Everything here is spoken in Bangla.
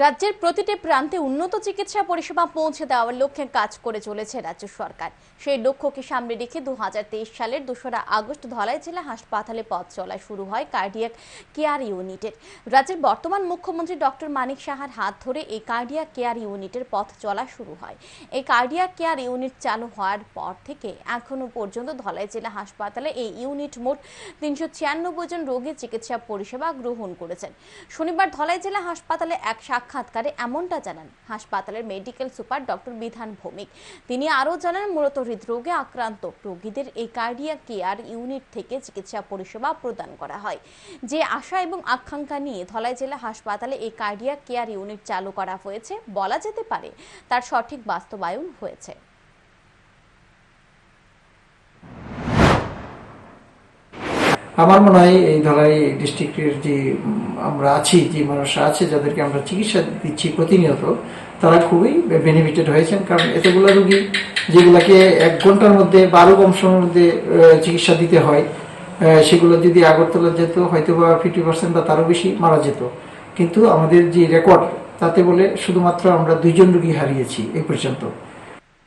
রাজ্যের প্রতিটি প্রান্তে উন্নত চিকিৎসা পরিষেবা পৌঁছে দেওয়ার লক্ষ্যে কাজ করে চলেছে রাজ্য সরকার। সেই লক্ষ্যকে সামনে রেখে দু হাজার তেইশ সালের দোসরা আগস্ট ধলাই জেলা হাসপাতালে পথ চলা শুরু হয় কার্ডিয়াক কেয়ার ইউনিটের। রাজ্যের বর্তমান মুখ্যমন্ত্রী ডক্টর মানিক সাহার হাত ধরে এই কার্ডিয়াক কেয়ার ইউনিটের পথ চলা শুরু হয়। এই কার্ডিয়াক কেয়ার ইউনিট চালু হওয়ার পর থেকে এখনও পর্যন্ত ধলাই জেলা হাসপাতালে এই ইউনিট মোট তিনশো ছিয়ানব্বই জন রোগীর চিকিৎসা পরিষেবা গ্রহণ করেছেন। শনিবার ধলাই জেলা হাসপাতালে এক সাক্ষাৎকারে এমনটা জানান হাসপাতালের মেডিকেল সুপার ডক্টর বিধান ভৌমিক। তিনি আরও জানান, মূলত হৃদরোগে আক্রান্ত রোগীদের এই কার্ডিয়া কেয়ার ইউনিট থেকে চিকিৎসা পরিষেবা প্রদান করা হয়। যে আশা এবং আকাঙ্ক্ষা নিয়ে ধলাই জেলা হাসপাতালে এই কার্ডিয়া কেয়ার ইউনিট চালু করা হয়েছে, বলা যেতে পারে তার সঠিক বাস্তবায়ন হয়েছে। আমার মনে হয় এই ধলাই ডিস্ট্রিক্টের যে আমরা আছি, যে মানুষরা আছে, যাদেরকে আমরা চিকিৎসা দিচ্ছি প্রতিনিয়ত, তারা খুবই বেনিফিটেড হয়েছেন। কারণ এতগুলো রুগী যেগুলাকে এক ঘণ্টার মধ্যে, বারো কম সময়ের মধ্যে চিকিৎসা দিতে হয় সেগুলো যদি আগরতলা যেত হয়তো বা ফিফটি পার্সেন্ট বা তারও বেশি মারা যেত। কিন্তু আমাদের যে রেকর্ড তাতে বলে শুধুমাত্র আমরা দুইজন রুগী হারিয়েছি এই পর্যন্ত।